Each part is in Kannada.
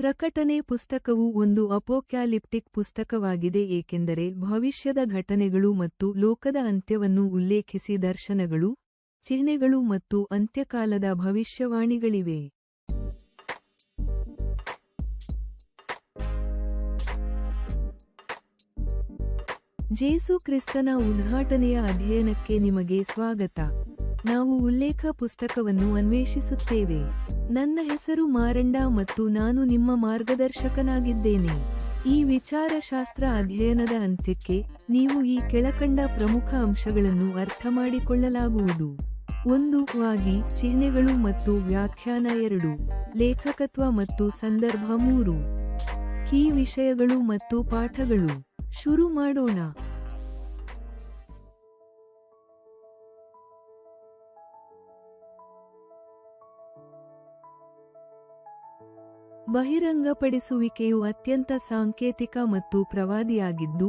ಪ್ರಕಟಣೆ ಪುಸ್ತಕವು ಒಂದು ಅಪೋಕ್ಯಾಲಿಪ್ಟಿಕ್ ಪುಸ್ತಕವಾಗಿದೆ ಏಕೆಂದರೆ ಭವಿಷ್ಯದ ಘಟನೆಗಳು ಮತ್ತು ಲೋಕದ ಅಂತ್ಯವನ್ನು ಉಲ್ಲೇಖಿಸಿ ದರ್ಶನಗಳು, ಚಿಹ್ನೆಗಳು ಮತ್ತು ಅಂತ್ಯಕಾಲದ ಭವಿಷ್ಯವಾಣಿಗಳಿವೆ. ಜೇಸು ಕ್ರಿಸ್ತನ ಉದ್ಘಾಟನೆಯ ಅಧ್ಯಯನಕ್ಕೆ ನಿಮಗೆ ಸ್ವಾಗತ. ನಾವು ಉಲ್ಲೇಖ ಪುಸ್ತಕವನ್ನು ಅನ್ವೇಷಿಸುತ್ತೇವೆ. ನನ್ನ ಹೆಸರು ಮಾರಂಡ ಮತ್ತು ನಾನು ನಿಮ್ಮ ಮಾರ್ಗದರ್ಶಕನಾಗಿದ್ದೇನೆ. ಈ ವಿಚಾರಶಾಸ್ತ್ರ ಅಧ್ಯಯನದ ಅಂತ್ಯಕ್ಕೆ ನೀವು ಈ ಕೆಳಕಂಡ ಪ್ರಮುಖ ಅಂಶಗಳನ್ನು ಅರ್ಥಮಾಡಿಕೊಳ್ಳಲಾಗುವುದು ಒಂದು ವಾಗಿ ಚಿಹ್ನೆಗಳು ಮತ್ತು ವ್ಯಾಖ್ಯಾನ. ಎರಡು, ಲೇಖಕತ್ವ ಮತ್ತು ಸಂದರ್ಭ. ಮೂರು, ಕೀ ವಿಷಯಗಳು ಮತ್ತು ಪಾಠಗಳು. ಶುರು ಮಾಡೋಣ. ಬಹಿರಂಗಪಡಿಸುವಿಕೆಯು ಅತ್ಯಂತ ಸಾಂಕೇತಿಕ ಮತ್ತು ಪ್ರವಾದಿಯಾಗಿದ್ದು,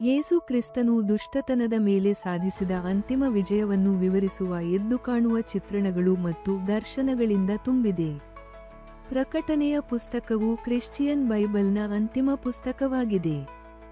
ಯೇಸು ಕ್ರಿಸ್ತನು ದುಷ್ಟತನದ ಮೇಲೆ ಸಾಧಿಸಿದ ಅಂತಿಮ ವಿಜಯವನ್ನು ವಿವರಿಸುವ ಎದ್ದು ಕಾಣುವ ಚಿತ್ರಣಗಳು ಮತ್ತು ದರ್ಶನಗಳಿಂದ ತುಂಬಿದೆ. ಪ್ರಕಟಣೆಯ ಪುಸ್ತಕವು ಕ್ರಿಶ್ಚಿಯನ್ ಬೈಬಲ್ನ ಅಂತಿಮ ಪುಸ್ತಕವಾಗಿದೆ.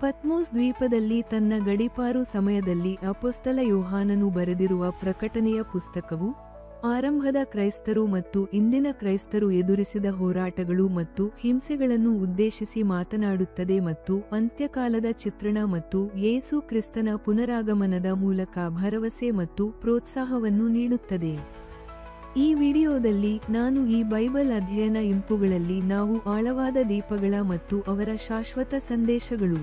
ಪತ್ಮೋಸ್ ದ್ವೀಪದಲ್ಲಿ ತನ್ನ ಗಡಿಪಾರು ಸಮಯದಲ್ಲಿ ಅಪೊಸ್ತಲ ಯೋಹಾನನು ಬರೆದಿರುವ ಪ್ರಕಟಣೆಯ ಪುಸ್ತಕವು ಆರಂಭದ ಕ್ರೈಸ್ತರು ಮತ್ತು ಇಂದಿನ ಕ್ರೈಸ್ತರು ಎದುರಿಸಿದ ಹೋರಾಟಗಳು ಮತ್ತು ಹಿಂಸೆಗಳನ್ನು ಉದ್ದೇಶಿಸಿ ಮಾತನಾಡುತ್ತದೆ ಮತ್ತು ಅಂತ್ಯಕಾಲದ ಚಿತ್ರಣ ಮತ್ತು ಯೇಸು ಕ್ರಿಸ್ತನ ಪುನರಾಗಮನದ ಮೂಲಕ ಭರವಸೆ ಮತ್ತು ಪ್ರೋತ್ಸಾಹವನ್ನು ನೀಡುತ್ತದೆ. ಈ ವಿಡಿಯೋದಲ್ಲಿ ನಾನು ಈ ಬೈಬಲ್ ಅಧ್ಯಯನ ಇಂಪುಗಳಲ್ಲಿ ನಾವು ಆಳವಾದ ದೀಪಗಳ ಮತ್ತು ಅವರ ಶಾಶ್ವತ ಸಂದೇಶಗಳು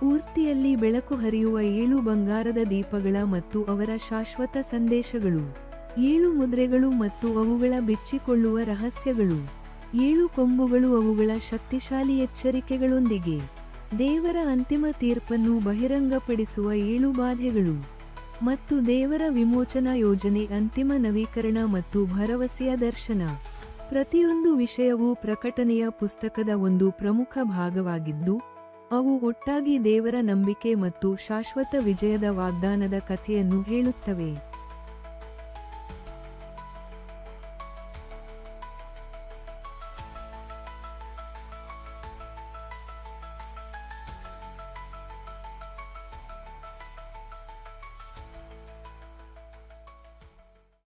ಪೂರ್ತಿಯಲ್ಲಿ ಬೆಳಕು ಹರಿಯುವ ಏಳು ಬಂಗಾರದ ದೀಪಗಳ ಮತ್ತು ಅವರ ಶಾಶ್ವತ ಸಂದೇಶಗಳು. ಏಳು ಮುದ್ರೆಗಳು ಮತ್ತು ಅವುಗಳ ಬೆಚ್ಚಿಕೊಳ್ಳುವ ರಹಸ್ಯಗಳು. ಏಳು ಕೊಂಬುಗಳು ಅವುಗಳ ಶಕ್ತಿಶಾಲಿ ಎಚ್ಚರಿಕೆಗಳೊಂದಿಗೆ. ದೇವರ ಅಂತಿಮ ತೀರ್ಪನ್ನು ಬಹಿರಂಗಪಡಿಸುವ ಏಳು ಬಾಧೆಗಳು. ಮತ್ತು ದೇವರ ವಿಮೋಚನಾ ಯೋಜನೆ ಅಂತಿಮ ನವೀಕರಣ ಮತ್ತು ಭರವಸೆಯ ದರ್ಶನ. ಪ್ರತಿಯೊಂದು ವಿಷಯವೂ ಪ್ರಕಟಣೆಯ ಪುಸ್ತಕದ ಒಂದು ಪ್ರಮುಖ ಭಾಗವಾಗಿದ್ದು, ಅವು ಒಟ್ಟಾಗಿ ದೇವರ ನಂಬಿಕೆ ಮತ್ತು ಶಾಶ್ವತ ವಿಜಯದ ವಾಗ್ದಾನದ ಕಥೆಯನ್ನು ಹೇಳುತ್ತವೆ.